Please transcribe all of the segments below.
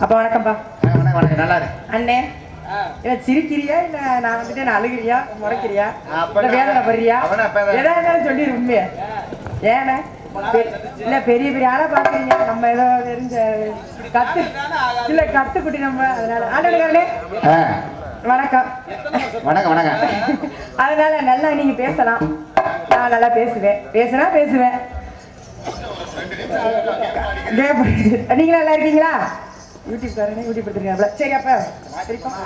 உட்காரு அண்ணே இல்ல சிரிக்கிறியா? இல்ல நான் வந்துட்டு நான் அழுகிறியா? முறைக்கிறியா? அப்ப இல்ல வேதனை படுறியா? அப்ப. எதா இருந்தாலும் சொல்லிடு உண்மைய. ஏண்ணே இல்ல பெரிய பெரிய ஆளா பாக்குறீங்க. நம்ம ஏதோ தெரிஞ்ச கத்து இல்ல கத்துக்குட்டி நம்ம அதனால. ஆண்டே வணக்கம். வணக்கம் வணக்கம். அதனால நல்லா நீங்க பேசலாம். நான் நல்லா பேசுவேன். பேசுனா பேசுவேன். நீங்க நல்லா இருக்கீங்களா? யூடியூப் காரனே யூடியூப் எடுத்துருக்கீங்களா சரி அப்ப.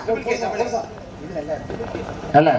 திருப்பி நல்ல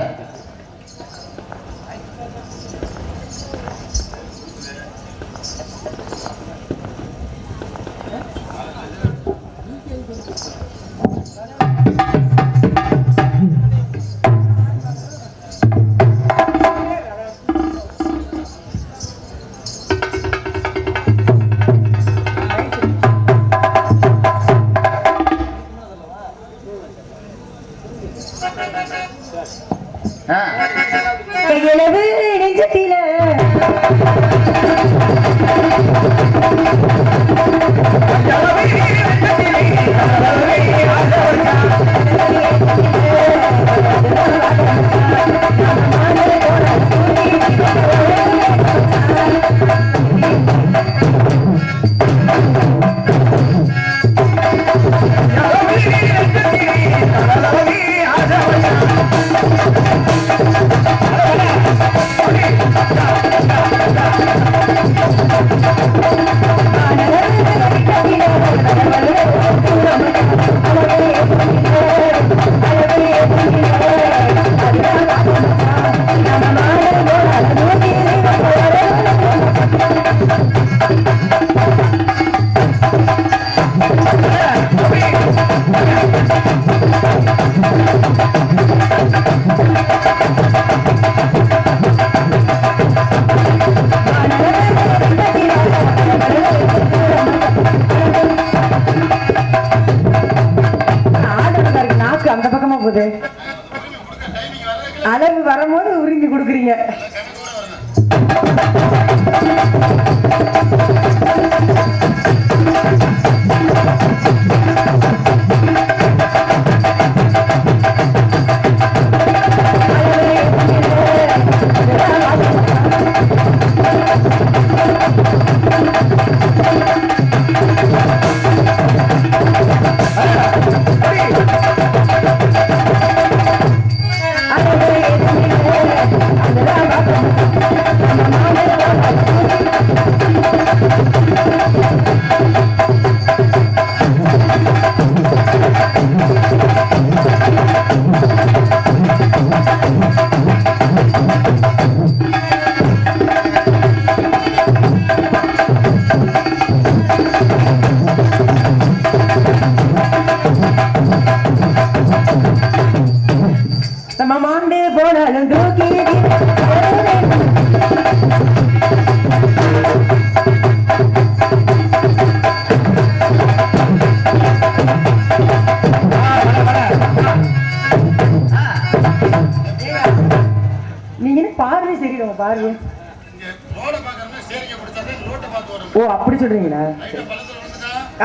ஓ சொல்றீங்களா?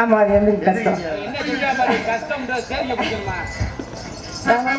ஆமா அது வந்து கஷ்டம் கஷ்டம்.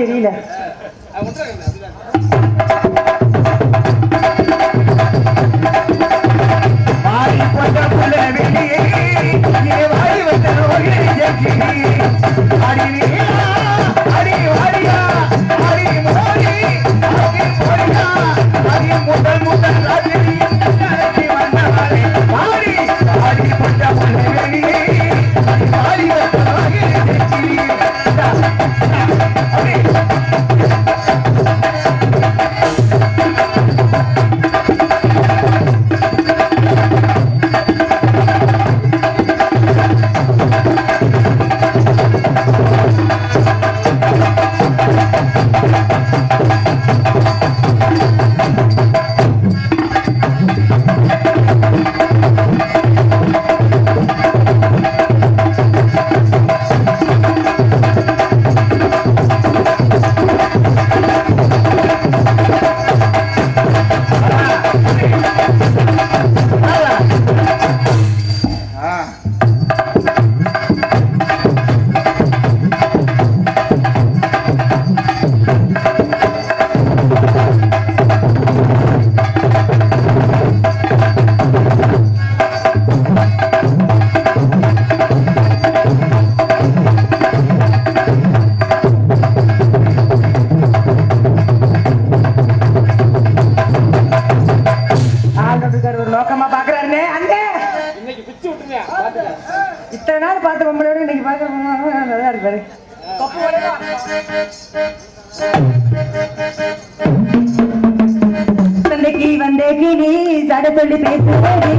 Cerilha. நோக்கமா பாக்குறாருனே அண்ணே. இன்னைக்கு பிச்சு விட்டுருங்க பாத்துக்க இத்தனை நாள் பார்த்த பொம்பளை விட இன்னைக்கு பார்க்க நல்லா இருப்பாரு. சந்தைக்கு வந்தே கிளி சட சொல்லி பேசுவேடி.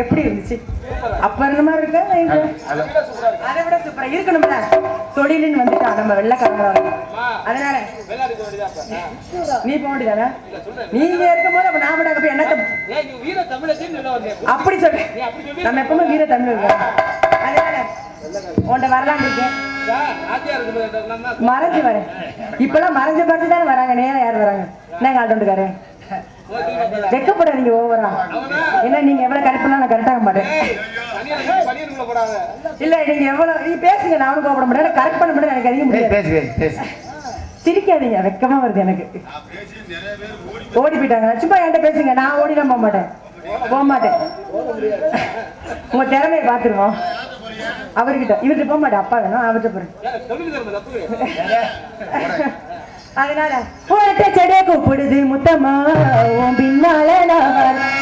எப்படி இருந்துச்சு? அப்ப இருந்த மாதிரி இருக்கா? அதை விட சூப்பரா இருக்கணும்ல. தொழிலுன்னு வந்துட்டா நம்ம வெள்ளக்காரங்க அதனால நீ போக வேண்டியதானே? நீங்க இருக்கும் போது அப்ப நான் விட அப்ப என்ன சொல்ல அப்படி சொல்லு. நம்ம எப்பவுமே வீர தமிழ் இருக்கோம் அதனால உன்ட வரலான்னு இருக்கேன். மறைஞ்சு வரேன். இப்பெல்லாம் மறைஞ்ச பார்த்து தானே வராங்க. நேரம் யார் வராங்க? என்னங்க ஆட்டோண்டுக்காரு வெக்கப்படாதீங்க ஓவரா ஏன்னா நீங்க எவ்வளவு கரெக்டா நான் கரெக்டாக மாட்டேன். இல்ல நீங்க எவ்வளவு நீ பேசுங்க நானும் கோபப்பட மாட்டேன். கரெக்ட் பண்ண மாட்டேன் எனக்கு அதிகம் பேசு சிரிக்காதீங்க வெக்கமா வருது எனக்கு. ஓடி போயிட்டாங்க. சும்மா என்கிட்ட பேசுங்க நான் ஓடிலாம் போக மாட்டேன். போக மாட்டேன். உங்க திறமையை பார்த்துருவோம். அவர்கிட்ட. இவர்கிட்ட போக மாட்டேன். அப்பா வேணும் அவர்கிட்ட போறேன் ஏன் தொழில் தர்ம தப்பு அதனால உனட்ட செடியை கூப்பிடுது முத்தம்மா உன் பின்னால நான் வரேன்.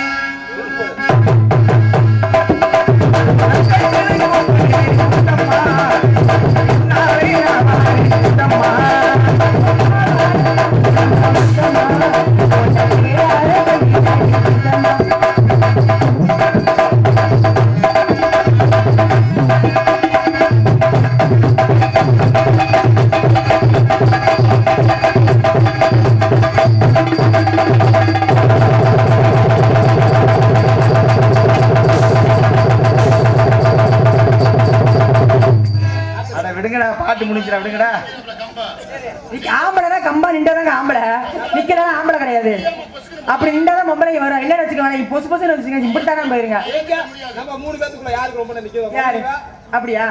அப்படி நின்றாதான் பொம்பளை வரும். இல்லைன்னு வச்சுக்கோங்க பொசு பொசுன்னு வச்சுக்கோங்க இப்படி தானே போயிருங்க நம்ம மூணு பேத்துக்குள்ள யாருக்கு ரொம்ப அப்படியா?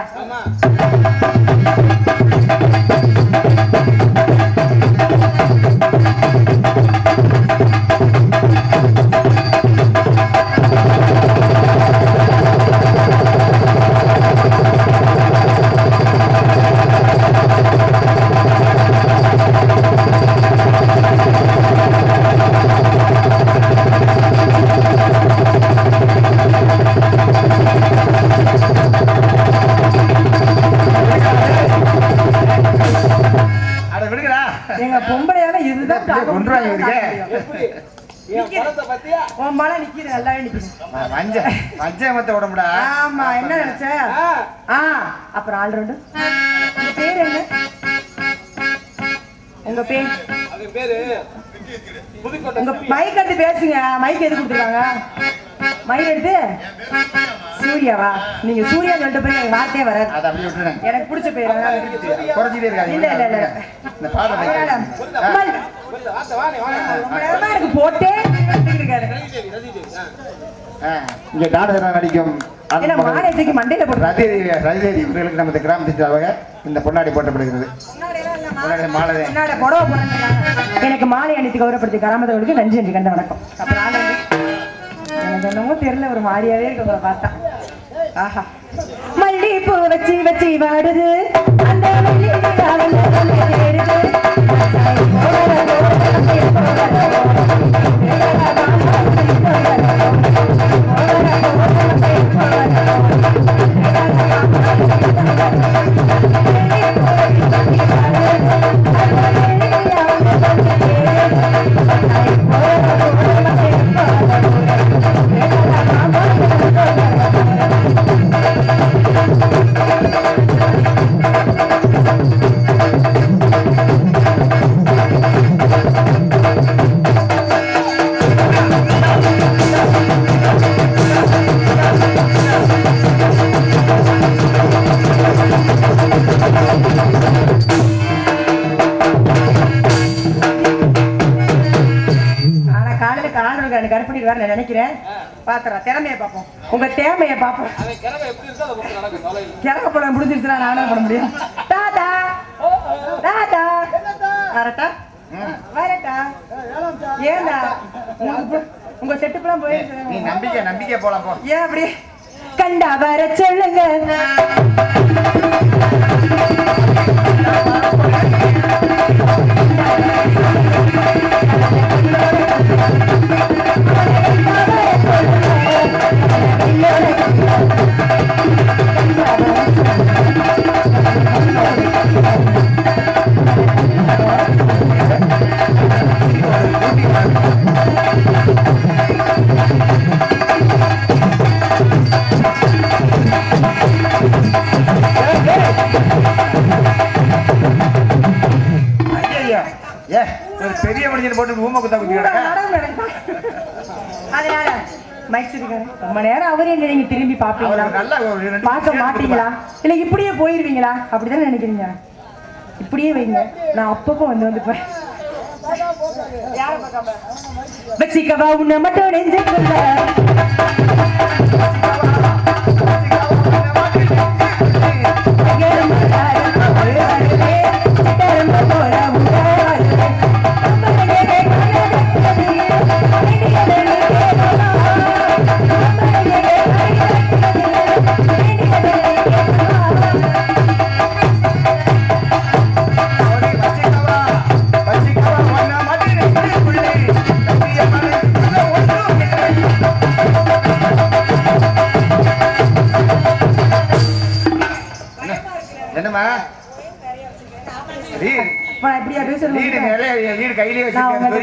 உங்க. மைக் எடுத்து பேசுங்க. மைக் எது கொடுத்துருக்காங்க. மைக் எடுத்து? சூர்யாவா? நீங்க சூர்யா சொல்லிட்டு போய் எனக்கு வார்த்தையே வராது. எனக்கு பிடிச்ச பேர் இல்ல இல்ல இல்ல. எனக்கு போட்டே இருக்காரு. இங்க நடிக்கும். மாநிலத்துக்கு மண்டையில போட்டு ரதிதேவி ரதிதேவி இவர்களுக்கு நமது கிராமத்திற்காக இந்த பொன்னாடி போட்டப்படுகிறது. எனக்கு மாலை அணித்து கௌரவப்படுத்தி கராமத்தவர்களுக்கு நன்றி என்று கண்ட வணக்கம். என்னமோ தெரியல ஒரு மாதிரியாவே இருக்கு உங்களை பார்த்தா. ஆஹா. மல்லிகைப்பூ வச்சு வச்சு வாடுது. அந்த மல்லிகை நான் நினைக்கிறேன். பாத்துறேன் திறமையை பார்ப்போம். உங்க தேமையை பார்ப்போம். கிழக்க பழம் முடிஞ்சிருச்சுனா நானே பண்ண முடியும். டாடா டாடா வரட்டா. வரட்டா. ஏண்டா? உங்க செட்டுப்பெல்லாம் நீ போயிருச்சு. நம்பிக்கை நம்பிக்கை போலாம் போ. ஏன் அப்படி? கண்டா வர சொல்லுங்க. ரொம்ப நேரம் அவரே நீங்க திரும்பி பாப்பீங்களா பார்க்க மாட்டீங்களா? இல்ல இப்படியே போயிருவீங்களா? அப்படிதானே நினைக்கிறீங்க. இப்படியே வைங்க. நான் அப்பப்போ வந்து வந்து போறேன். வச்சிக்கவா உன்னை மட்டும் நெஞ்சுக்குள்ள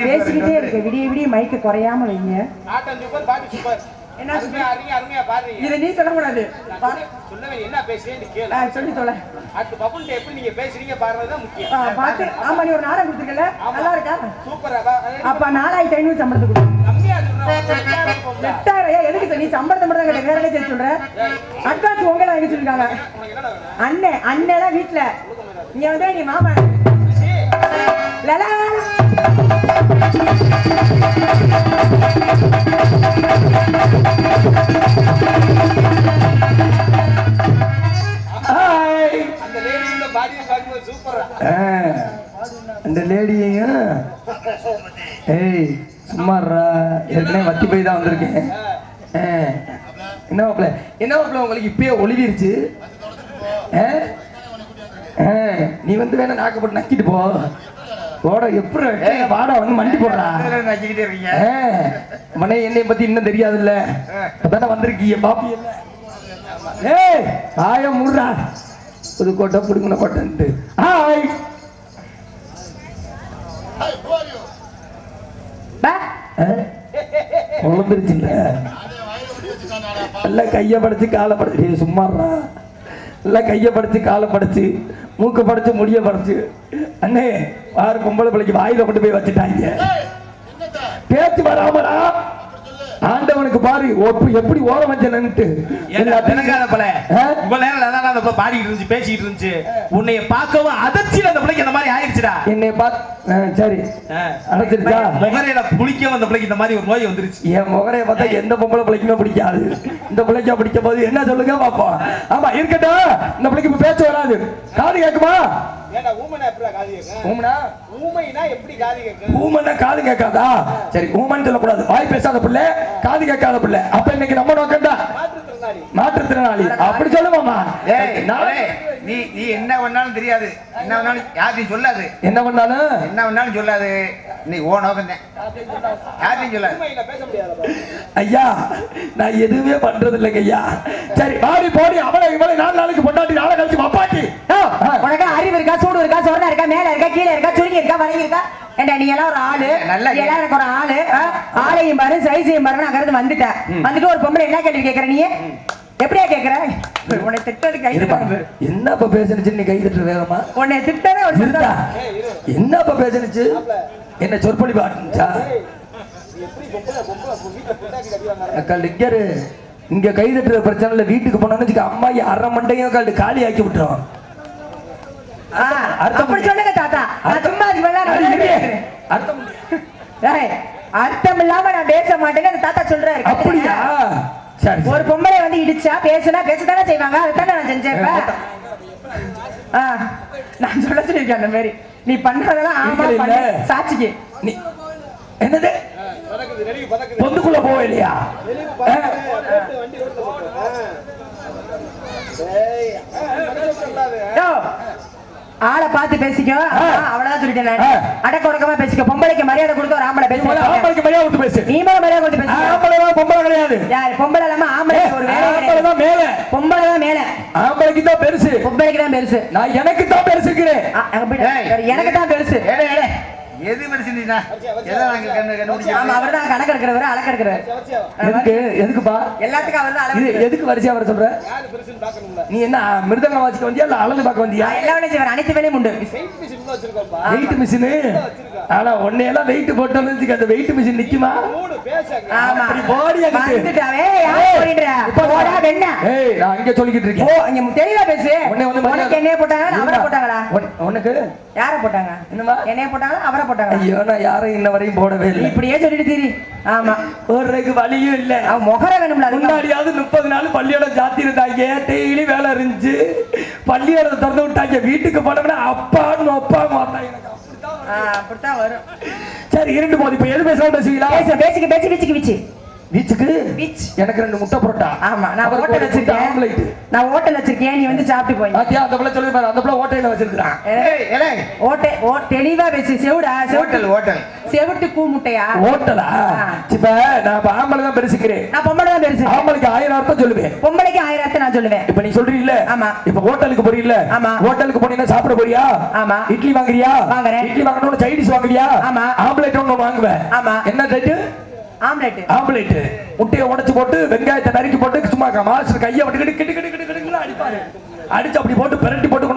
பேசிக்கிட்டே இருக்கேன். விடிய விடிய மைக்கு குறையாம வைங்க. இதை நீ சொல்லக்கூடாது. சொல்லி தொலை பார்த்து ஆமா நீ ஒரு நாடகம் கொடுத்துருக்கல நல்லா இருக்கா? சூப்பரா அப்ப நாலாயிரத்தி ஐநூறு சம்பளத்தை கொடு கம்மியா சொல்றேன் எட்டாயிரம் ஏன் எதுக்கு நீ சம்பளத்தை மட்டும் தான் வேற என்ன செய்ய சொல்ற? அட்வான்ஸ் உங்களை வேணும் அண்ணன் அண்ணெல்லாம் வீட்டுல நீ வந்து நீ மாமா. லலா. அந்த லேடியையும் ஏய். சும்மாறா ஏற்கனவே வத்தி போய் தான் வந்திருக்கேன். என்ன மாப்பிள? என்ன மாப்பிள உங்களுக்கு இப்பயே ஒளிவிருச்சு நீ வந்து வேணா நாக்க போட்டு நக்கிட்டு போ. போட எப்படி வாடா. வந்து மண்டி போடுறா. நக்கிக்கிட்டே இருக்கீங்க? மனை என்னை பத்தி இன்னும் தெரியாதுல்ல. அதானே வந்திருக்கீங்க பாப்பி ஏய் ஆய முடுறா. புதுக்கோட்டை புடுங்கின கோட்டைன்ட்டு. ஹாய் பா உழந்துருச்சுல்ல நல்லா கையை படைச்சு காலை படைச்சு. சும்மா சும்மாடா. நல்லா கையை படைச்சு காலை படைச்சு. மூக்கு படைச்சு முடிய படைச்சு. அண்ணே ஆறு பொம்பளை பிள்ளைக்கு வாயில கொண்டு போய் வச்சுட்டாங்க. பேச்சு வராமடா. ஆண்டவனுக்கு பாரு எப்படி ஓர பல ஆ? இவ்வளவு நேரம் அதான் அந்த பாடிட்டு இருந்துச்சு பேசிட்டு இருந்துச்சு. உன்னைய பார்க்கவும் அதிர்ச்சியில அந்த பிள்ளைக்கு இந்த மாதிரி ஆயிடுச்சுடா என்னை பார்த்து சரி. அடைச்சிருச்சா? முகரையில புளிக்கவும் அந்த பிள்ளைக்கு இந்த மாதிரி ஒரு நோய் வந்துருச்சு. என் முகரைய பார்த்தா எந்த பொம்பளை பிள்ளைக்குமே பிடிக்காது. இந்த பிள்ளைக்கா பிடிக்கும் போது என்ன சொல்லுங்க பாப்போம். ஆமா இருக்கட்டும். இந்த பிள்ளைக்கு பேச்சு வராது. காது கேக்குமா ஏன்டா ஊமனா எப்படி காது கேட்கும் ஊமனா? ஊமைனா எப்படி காது கேட்கும் ஊமன்னா காது கேட்காதா? சரி ஊமன் சொல்லக்கூடாது. வாய் பேசாத பிள்ளை காது கேட்காத பிள்ளை. அப்ப இன்னைக்கு நம்ம நோக்கம் தான் மாற்றுத்திறனாளி. அப்படி சொல்லுமாமா ஏய், நான் ஏய், நீ நீ என்ன பண்ணாலும் தெரியாது. என்ன பண்ணாலும் யார்ட்டையும் சொல்லாது. என்ன பண்ணாலும்? என்ன பண்ணாலும் சொல்லாது. நீ ஓ நோக்கம் தான் யார்ட்டையும் சொல்லாது. ஐயா நான் எதுவுமே பண்றது இல்லைங்க ஐயா. சரி பாடி போடி. அவளை இவளை நாலு நாளைக்கு பொண்டாட்டி நாளை கழிச்சு அப்பாட்டி உனக்கு அறிவு இருக்கா? சூடு இருக்கா? சொரணை இருக்கா? மேல இருக்கா? கீழே இருக்கா? சுருங்கி இருக்கா? வழங்கி இருக்கா? ஏண்டா நீ எல்லாம் ஒரு ஆளு. நல்லா எல்லாம் எனக்கு ஒரு ஆளு? ஆளையும் பாரு சைஸையும் பாரு நான் அங்கிருந்து வந்துட்டேன். வந்துட்டு ஒரு பொம்பளை என்ன கேள்வி கேக்குற நீ? எப்படியா கேக்குற உன்னை திட்டது கை தட்டுறது. என்னப்பா பேசுனுச்சு? நீ கை தட்டு வேகமா? உன்னை திட்டவே ஒரு சத்தம். என்னப்பா பேசுனுச்சு? என்ன சொற்பொழி பாட்டுச்சா இங்க கை தட்டுற பிரச்சனை இல்ல வீட்டுக்கு போனோம்னு அம்மா அரை மண்டையும் கால் ஆக்கி விட்டுரும். ஆ, அப்படி சொல்லுங்க தாத்தா. நான் சும்மா அது. அர்த்தம் அர்த்தம் இல்லாம நான் பேச மாட்டேன்னு தாத்தா சொல்றாரு அப்படியா? சரி ஒரு பொம்பளை வந்து இடிச்சா பேசுனா பேசத்தானே செய்வாங்க அதுதானே நான் செஞ்சேன் நான் சொல்ல சொல்லிருக்கேன் அந்த மாதிரி. நீ பண்றதெல்லாம் ஆமா. பண்ணு. சாட்சிக்கு. நீ என்னது? பொந்துக்குள்ள போவே இல்லையா? ஆளை பார்த்து பேசிக்கோ. அவ்வளவுதான் சொல்லிட்டேன். அடக்க ஒடுக்கமா பேசிக்கோ. பொம்பளைக்கு மரியாதை கொடுத்து ஒரு ஆம்பளை பேசுவாங்க ஆம்பளைக்கு மரியாதை விட்டு பேசு. நீ மேல மரியாதை கொடுத்து பேசுங்க ஆம்பளை தான் பொம்பளை கிடையாது. யார்? பொம்பளை இல்லாம ஆம்பளை ஒரு வேலை ஆம்பளை தான் மேல. பொம்பளை தான் மேல. ஆம்பளைக்கு தான் பெருசு. பொம்பளைக்கு தான் பெருசு. நான் எனக்கு தான் போயிட்டு. ஏய். எனக்கு தான் பெருசு. எது பெருசுனா எதை நாங்க கண்ணு ஆமா கண்டுபிடிச்சோம் அவர் தான் கணக்கு எடுக்கிறவர். அளக்க எடுக்கிறவர் எதுக்கு? எதுக்குப்பா? எல்லாத்துக்கும் அவர் தான் எதுக்கு வரிசையா வர சொல்ற? நீ என்ன மிருதங்கம் வாசிக்க வந்தியா இல்ல அழகு பார்க்க வந்தியா? எல்லா வேலையும் செய்வார் அனைத்து வேலையும் உண்டு. வெயிட் மிஷின் ஆனா உன்னையெல்லாம் வெயிட் போட்டோம்னு அந்த வெயிட் மிஷின் நிக்குமா? ஆமா. போடி. வந்துட்டாவே யார் போயிடுற போடா வெண்ண. ஏய் நான் அங்க சொல்லிக்கிட்டு ஓ இருக்கேன் தெளிவா பேசு. உன்னை வந்து போட்டாங்களா இல்ல அவரை போட்டாங்களா? உன்- உனக்கு யார போட்டாங்க? என்னைய போட்டாங்களா? அவரை போட்டாங்களா? ஐயோ நான் யாரும் இன்ன வரையும் போடவே இல்லை. இப்படியே சொல்லிட்டு திரி. ஆமா. போடுறதுக்கு வழியும் இல்ல. அவன் முகர வேணும்ல முன்னாடியாவது முப்பது நாள் பள்ளியோட ஜாத்தி இருந்தாங்க. டெய்லி வேலை இருந்துச்சு. பள்ளியோட திறந்து விட்டாங்க. வீட்டுக்கு போனோம்னா அப்பான்னு அப்பா எனக்கு அப்படித்தான் வரும். சரி இரண்டு போது. இப்ப எது பேசலாம் பேசுவீங்களா பேசு பேச்சுக்கு பேச்சு வீச்சுக்கு வீச்சு வீச்சுக்கு வீச். எனக்கு ரெண்டு முட்டை புரோட்டா. ஆமா நான் ஹோட்டல் முட்டை ஆம்லேட் வச்சிருக்கேன். நான் ஹோட்டல் வச்சிருக்கேன் நீ வந்து சாப்பிட்டு போய். பாத்தியா அந்த பிள்ளை சொல்லி பாரு அந்த பிள்ளை ஓட்டையில வச்சிருக்கான் ஏய் ஏலே ஓ தெளிவா பேசு செவுடா ஹோட்டல் ஹோட்டல். செவுட்டு கூ முட்டையா? ஓட்டலா ஆ. இப்ப நான் இப்ப ஆம்பளை தான் பெருசுக்கிறேன். நான் பொம்பளை தான் பெருசு. ஆம்பளைக்கு ஆயிரம் அர்த்தம் சொல்லுவேன். பொம்பளைக்கு ஆயிரத்தை நான் சொல்லுவேன். இப்ப நீ சொல்றீல்ல? ஆமா. இப்ப ஹோட்டலுக்கு போறீல்ல? ஆமா. ஹோட்டலுக்கு போனீங்கன்னா சாப்பிட போறியா? ஆமா. இட்லி வாங்குறியா? வாங்குறேன். இட்லி வாங்கணும் சைடிஸ் வாங்குறியா? ஆமா. ஆம்லேட் ஒண்ணு வாங்குவேன். ஆமா. என்ன ரேட்டு ஆம்லெட் முட்டையை உடைச்சு போட்டு வெங்காயத்தை நறுக்கி போட்டு சும்மா மாஸ்டர் கையை விட்டு கிட்டு கிட்டு கிட்டு அடிப்பாரு. அடிச்சு அப்படி போட்டு பிரட்டி போட்டு